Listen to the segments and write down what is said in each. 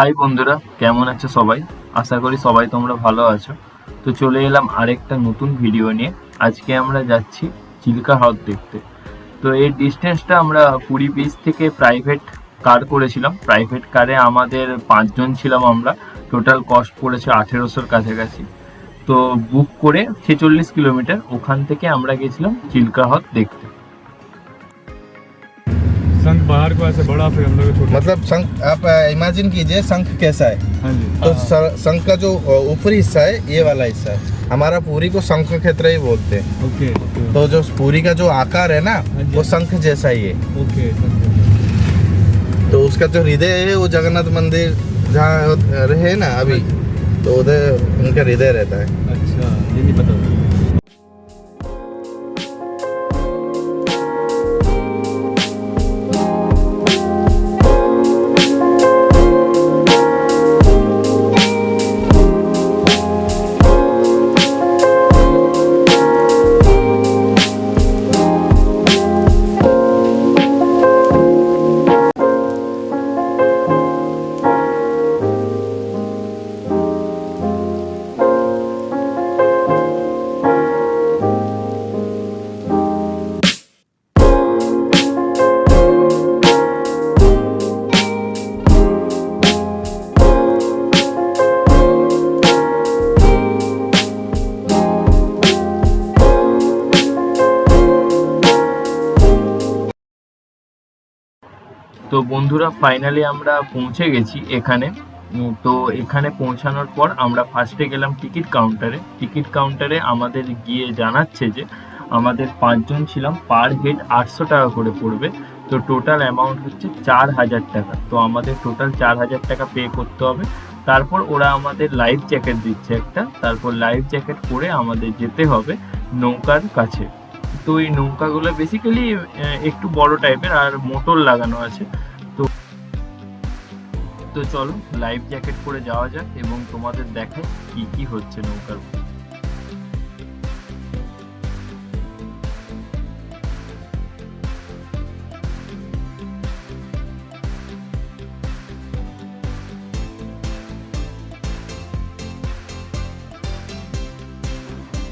High বন্ধুরা, কেমন আছো সবাই? আশা করি সবাই তোমরা ভালো আছো। তো চলে এলাম আরেকটা নতুন ভিডিও নিয়ে। আজকে আমরা যাচ্ছি চিল্কা হ্রদ দেখতে। তো এই ডিস্টেন্সটা আমরা পুরী বিচ থেকে প্রাইভেট কার করেছিলাম। প্রাইভেট কারে আমাদের পাঁচজন ছিলাম আমরা। টোটাল কস্ট পড়েছে আঠেরোশোর কাছাকাছি। তো বুক করে ছেচল্লিশ কিলোমিটার ওখান থেকে আমরা গেছিলাম চিল্কা হ্রদ দেখতে। संघ बाहर को ऐसे बड़ा फिर हम लोग मतलब शंख आप इमेजिन कीजिए शंख कैसा है। हाँ जी। तो शंख का जो ऊपरी हिस्सा है ये वाला हिस्सा है। हमारा पूरी को शंख क्षेत्र ही बोलते हैं। ओके तो जो पूरी का जो आकार है ना हाँ वो शंख जैसा ही है। ओके तो उसका जो हृदय है वो जगन्नाथ मंदिर जहाँ रहे ना अभी तो उधर उनका हृदय रहता है। अच्छा ये नहीं पता বন্ধুরা ফাইনালি আমরা পৌঁছে গেছি এখানে। তো এখানে পৌঁছানোর পর আমরা ফার্স্টে গেলাম টিকিট কাউন্টারে টিকিট কাউন্টারে আমাদের গিয়ে জানাচ্ছে যে, আমাদের পাঁচজন ছিলাম পার হেড আটশো টাকা করে পড়বে। তো টোটাল অ্যামাউন্ট হচ্ছে চার হাজার টাকা। তো আমাদের টোটাল চার হাজার টাকা পে করতে হবে। তারপর ওরা আমাদের লাইফ জ্যাকেট দিচ্ছে একটা। তারপর লাইফ জ্যাকেট পরে আমাদের যেতে হবে নৌকার কাছে। তো এই নৌকাগুলো বেসিক্যালি একটু বড় টাইপের আর মোটর লাগানো আছে। তো চলো লাইফ জ্যাকেট পরে যাওয়া যাক এবং তোমাদের দেখো কি কি হচ্ছে নৌকার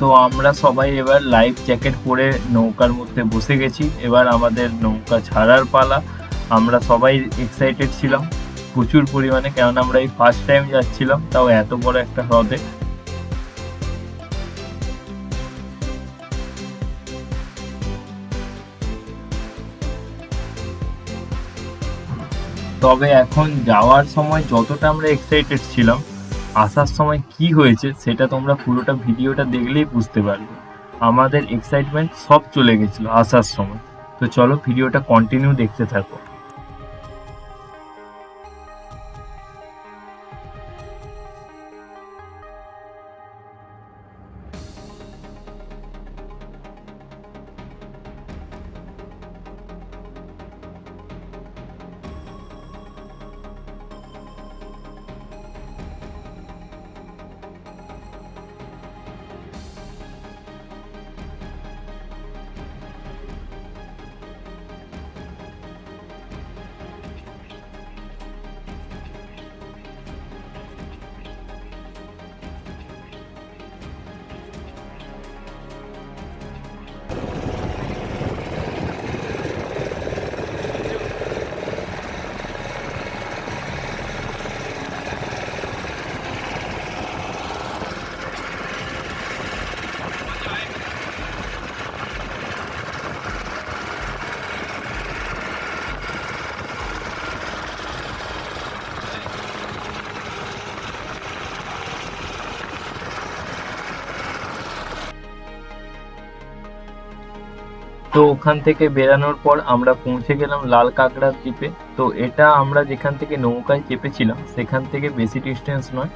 তো আমরা সবাই এবার লাইফ জ্যাকেট পরে নৌকার মধ্যে বসে গেছি। এবার আমাদের নৌকা ছাড়ার পালা। আমরা সবাই এক্সাইটেড ছিলাম। প্রচুর পরিমাণে, কেননা আমরা এই ফার্স্ট টাইম যাচ্ছিলাম, তাও এত বড় একটা হ্রদে। তবে এখন যাওয়ার সময় যতটা আমরা এক্সাইটেড ছিলাম, আসার সময় কি হয়েছে সেটা তোমরা পুরোটা ভিডিওটা দেখলেই বুঝতে পারবে। আমাদের এক্সাইটমেন্ট সব চলে গেছিল আসার সময়। তো চলো ভিডিওটা কন্টিনিউ দেখতে থাকো। তো ওখান থেকে বেরানোর পর আমরা পৌঁছে গেলাম লাল কাঁকড়ার দ্বীপে। তো এটা আমরা যেখান থেকে নৌকায় চেপেছিলাম, সেখান থেকে বেশি ডিস্টেন্স নয়।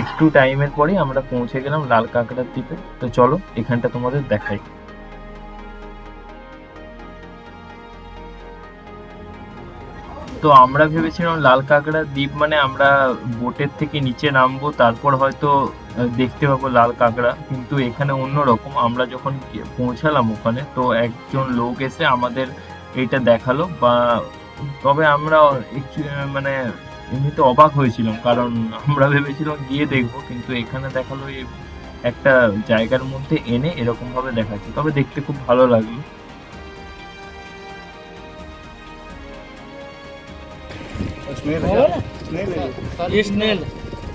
একটু টাইমের পরেই আমরা পৌঁছে গেলাম লাল কাঁকড়ার দ্বীপে। তো চলো, এখানটা তোমাদের দেখাই। তো আমরা ভেবেছিলাম লাল কাঁকড়া দ্বীপ মানে আমরা বোটের থেকে নিচে নামবো, তারপর হয়তো দেখতে পাবো লাল কাঁকড়া। কিন্তু এখানে অন্য রকম আমরা যখন পৌঁছালাম ওখানে তো একজন লোক এসে আমাদের এটা দেখাল বা তবে আমরা একটু মানে এমনিতে অবাক হয়েছিলাম কারণ আমরা ভেবেছিলাম গিয়ে দেখব কিন্তু এখানে দেখাল এই একটা জায়গার মধ্যে এনে এরকমভাবে দেখাচ্ছে। তবে দেখতে খুব ভালো লাগল।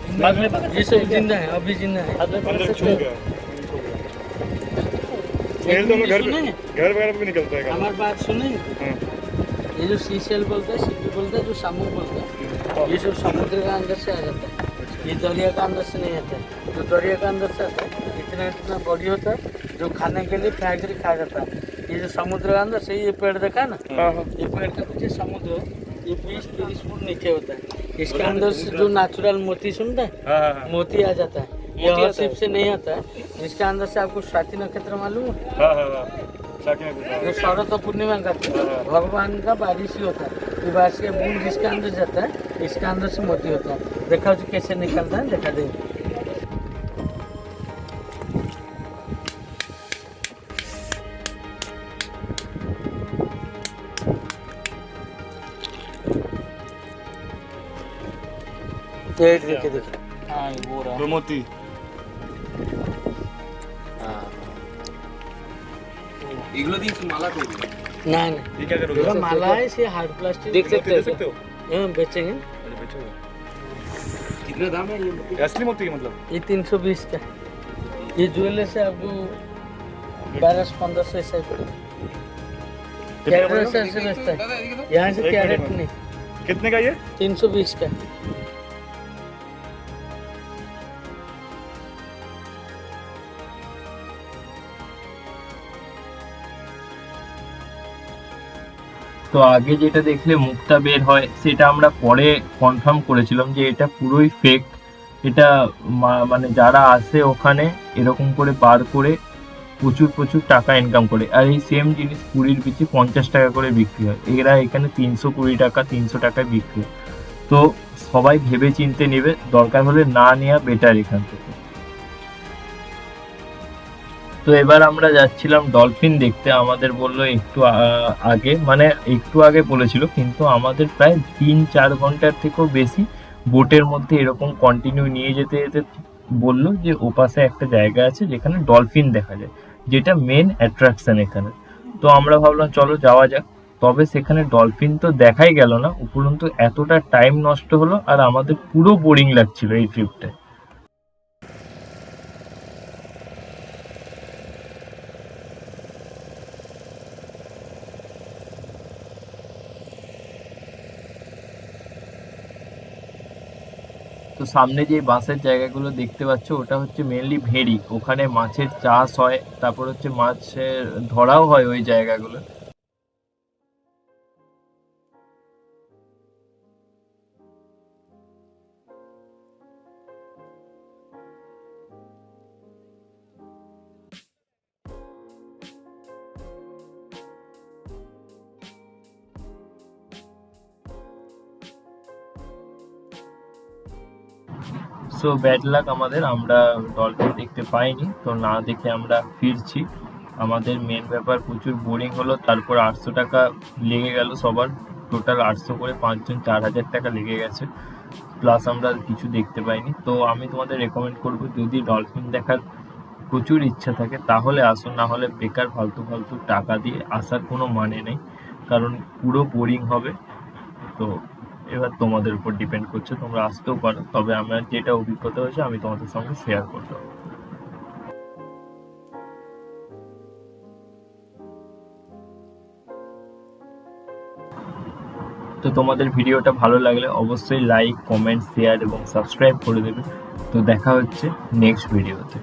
ये स्नेल ये सब ज़िंदा है अभी ज़िंदा है। अंदर छुप गया। स्मेल तो हमें घर घर वगैरह भी निकलता है हमारी बात सुने? हाँ। ये जो सीसेल बोलते हैं सीपी बोलते हैं जो बोलते हैं ये सब समुद्र के अंदर से आ जाता है। ये दरिया का अंदर से नहीं आता है। जो दरिया का अंदर से आता है इतना इतना बॉडी होता है जो खाने के लिए फ्राई करके खाया जाता है। ये जो समुद्र के अंदर से ये पेड़ देखा है ना? ये पेड़ का पीछे समुद्र है। ये बीस तीस फुट नीचे होता है। इसके अंदर से जो नेचुरल मोती सुनता है हाँ हाँ हाँ। मोती आ जाता है। यह सिर्फ़ से नहीं आता है। जिसके अंदर से आपको स्वाति नक्षत्र मालूम है? शरद और पूर्णिमा का भगवान का बारिश ही होता है। बारिश के बूंद जिसके अंदर जाता है इसके अंदर से मोती होता है। देखा जो कैसे निकलता है देखा दे पेड़ देखे देखे हाँ वो रहा। गोमती। এগুলো দিয়ে মালা করবে না না ये क्या करोगे? এগুলো माला है से हार्ड प्लास्टिक देख सकते हो देख सकते हो? हम हाँ, बेचेंगे। अरे बेचोगे। कितना दाम है ये असली मोती मतलब? ये 320 का। ये ज्वेलर से आपको बारह पंद्रह सौ ऐसा कैरेट से बेचता है। यहाँ से कैरेट नहीं। कितने का ये? 320 का। তো আগে যেটা দেখলে মুখটা বের হয়, সেটা আমরা পরে কনফার্ম করেছিলাম যে এটা পুরোই ফেক এটা মানে যারা আসে ওখানে, এরকম করে বার করে প্রচুর প্রচুর টাকা ইনকাম করে। আর এই সেম জিনিস পুরীর পিছে পঞ্চাশ টাকা করে বিক্রি হয়। এরা এখানে তিনশো কুড়ি টাকা, তিনশো টাকায় বিক্রি হয়। তো সবাই ভেবে চিনতে নেবে, দরকার হলে না নেওয়া বেটার এখান থেকে। তো এবার আমরা যাচ্ছিলাম ডলফিন দেখতে। আমাদের বলল একটু আগে মানে একটু আগে বলেছিল, কিন্তু আমাদের প্রায় তিন চার ঘণ্টার থেকেও বেশি বোটের মধ্যে এরকম কন্টিনিউ নিয়ে যেতে যেতে বলল যে, ওপাশে একটা জায়গা আছে যেখানে ডলফিন দেখা যায়, যেটা মেন অ্যাট্রাকশন এখানে। তো আমরা ভাবলাম, চলো যাওয়া যাক। তবে সেখানে ডলফিন তো দেখাই গেল না, উপরন্তু এতটা টাইম নষ্ট হলো, আর আমাদের পুরো বোরিং লাগছিল এই ট্রিপটায় সামনে যে বাঁশের জায়গাগুলো দেখতে পাচ্ছ, ওটা হচ্ছে মেনলি ভেড়ি। ওখানে মাছের চাষ হয়, তারপর হচ্ছে মাছের ধরাও হয় ওই জায়গাগুলো। সো ব্যাড লাক আমাদের, আমরা ডলফিন দেখতে পাইনি। তো না দেখে আমরা ফিরছি। আমাদের মেন ব্যাপার প্রচুর বোরিং হলো, তারপর আটশো টাকা লেগে গেল সবার। টোটাল আটশো করে পাঁচজন, চার হাজার টাকা লেগে গেছে। প্লাস আমরা কিছু দেখতে পাইনি। তো আমি তোমাদের রেকমেন্ড করব, যদি ডলফিন দেখার প্রচুর ইচ্ছা থাকে, তাহলে আসুন। না হলে বেকার, ফালতু ফালতু টাকা দিয়ে আসার কোনো মানে নেই। কারণ পুরো বোরিং হবে। তো এবার তোমাদের উপর ডিপেন্ড করছে, তোমরা আসতেও পারো। তবে আমার যেটা অভিজ্ঞতা হয়েছে, আমি তোমাদের সঙ্গে শেয়ার করতে তো তোমাদের ভিডিওটা ভালো লাগলে অবশ্যই লাইক কমেন্ট শেয়ার এবং সাবস্ক্রাইব করে দেবে। তো দেখা হচ্ছে নেক্সট ভিডিওতে